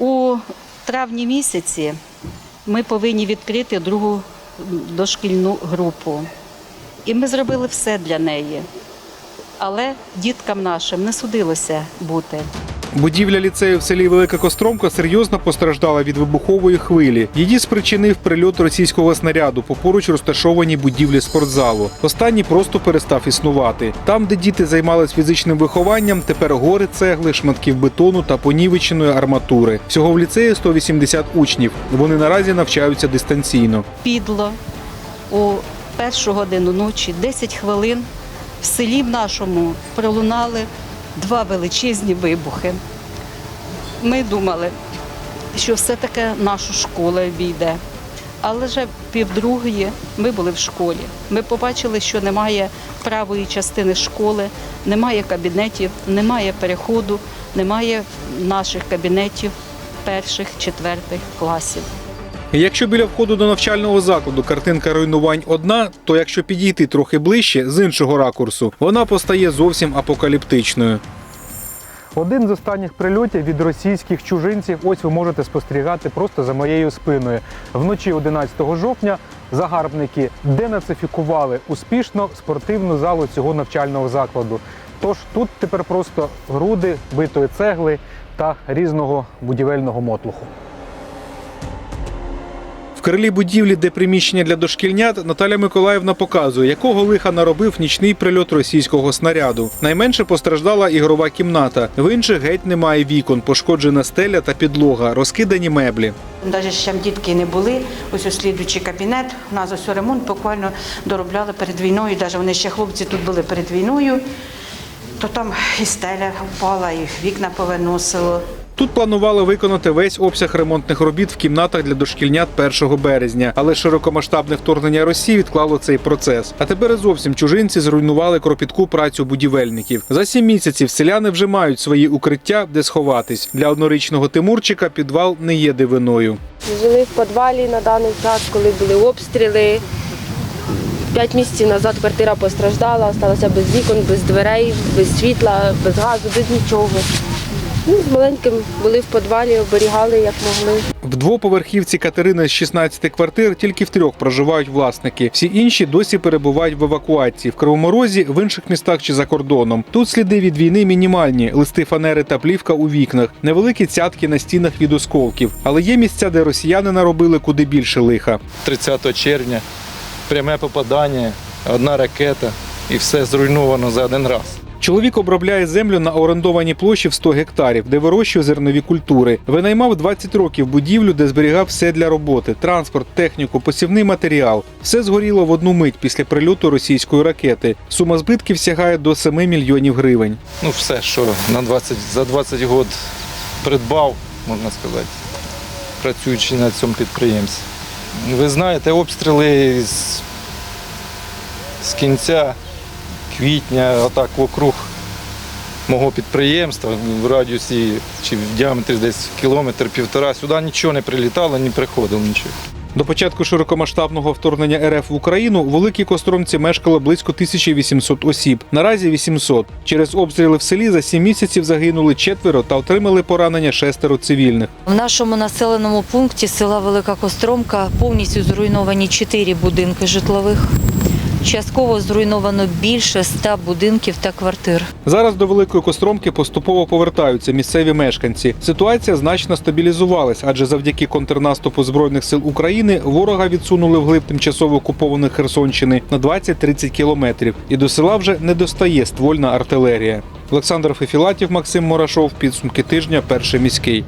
У травні місяці ми повинні відкрити другу дошкільну групу. І ми зробили все для неї. Але діткам нашим не судилося бути. Будівля ліцею в селі Велика Костромка серйозно постраждала від вибухової хвилі. Її спричинив прильот російського снаряду по поруч розташованій будівлі спортзалу. Останній просто перестав існувати. Там, де діти займались фізичним вихованням, тепер гори цегли, шматків бетону та понівеченої арматури. Всього в ліцеї 180 учнів. Вони наразі навчаються дистанційно. Підло у першу годину ночі, 10 хвилин, в селі нашому пролунали два величезні вибухи. Ми думали, що все таки нашу школу обійде. Але вже півдругої ми були в школі. Ми побачили, що немає правої частини школи, немає кабінетів, немає переходу, немає наших кабінетів перших, четвертих класів. Якщо біля входу до навчального закладу картинка руйнувань одна, то якщо підійти трохи ближче з іншого ракурсу, вона постає зовсім апокаліптичною. Один з останніх прильотів від російських чужинців ось ви можете спостерігати просто за моєю спиною. Вночі 11 жовтня загарбники денацифікували успішно спортивну залу цього навчального закладу. Тож тут тепер просто груди битої цегли та різного будівельного мотлуху. В крилі будівлі, де приміщення для дошкільнят, Наталя Миколаївна показує, якого лиха наробив нічний прильот російського снаряду. Найменше постраждала ігрова кімната. В інших геть немає вікон, пошкоджена стеля та підлога, розкидані меблі. Навіть ще дітки не були, ось ось слідуючий кабінет. У нас ось ремонт буквально доробляли перед війною. Навіть вони ще хлопці тут були перед війною, то там і стеля впала, і вікна повиносило. Тут планували виконати весь обсяг ремонтних робіт в кімнатах для дошкільнят 1 березня, але широкомасштабне вторгнення Росії відклало цей процес. А тепер зовсім чужинці зруйнували кропітку працю будівельників. За сім місяців селяни вже мають свої укриття, де сховатись. Для однорічного Тимурчика підвал не є дивиною. Жили в підвалі на даний час, коли були обстріли. П'ять місяців назад квартира постраждала, залишилася без вікон, без дверей, без світла, без газу, без нічого. Ну, з маленьким були в підвалі, оберігали як могли. В двоповерхівці Катерини з 16 квартир тільки в трьох проживають власники. Всі інші досі перебувають в евакуації в Кривому Розі, в інших містах чи за кордоном. Тут сліди від війни мінімальні: листи фанери та плівка у вікнах, невеликі цятки на стінах від осколків. Але є місця, де росіяни наробили куди більше лиха. 30 червня, пряме попадання, одна ракета і все зруйновано за один раз. Чоловік обробляє землю на орендованій площі в 100 гектарів, де вирощує зернові культури. Винаймав 20 років будівлю, де зберігав все для роботи: транспорт, техніку, посівний матеріал. Все згоріло в одну мить після прильоту російської ракети. Сума збитків сягає до 7 мільйонів гривень. Ну все, що на 20, за 20 років придбав, можна сказати, працюючи на цьому підприємстві. Ви знаєте, обстріли з, з кінця квітня, отак вокруг мого підприємства, в радіусі чи в діаметрі десь кілометр-півтора, сюди нічого не прилітало, не приходило нічого. До початку широкомасштабного вторгнення РФ в Україну в Великій Костромці мешкало близько 1800 осіб. Наразі 800. Через обстріли в селі за 7 місяців загинули четверо та отримали поранення шестеро цивільних. В нашому населеному пункті села Велика Костромка повністю зруйновані чотири будинки житлових. Частково зруйновано більше ста будинків та квартир. Зараз до Великої Костромки поступово повертаються місцеві мешканці. Ситуація значно стабілізувалась, адже завдяки контрнаступу збройних сил України ворога відсунули вглиб тимчасово окупованих Херсонщини на 20-30 кілометрів, і до села вже не достає ствольна артилерія. Олександр Фефілатів, Максим Морашов. Підсумки тижня. Перший міський.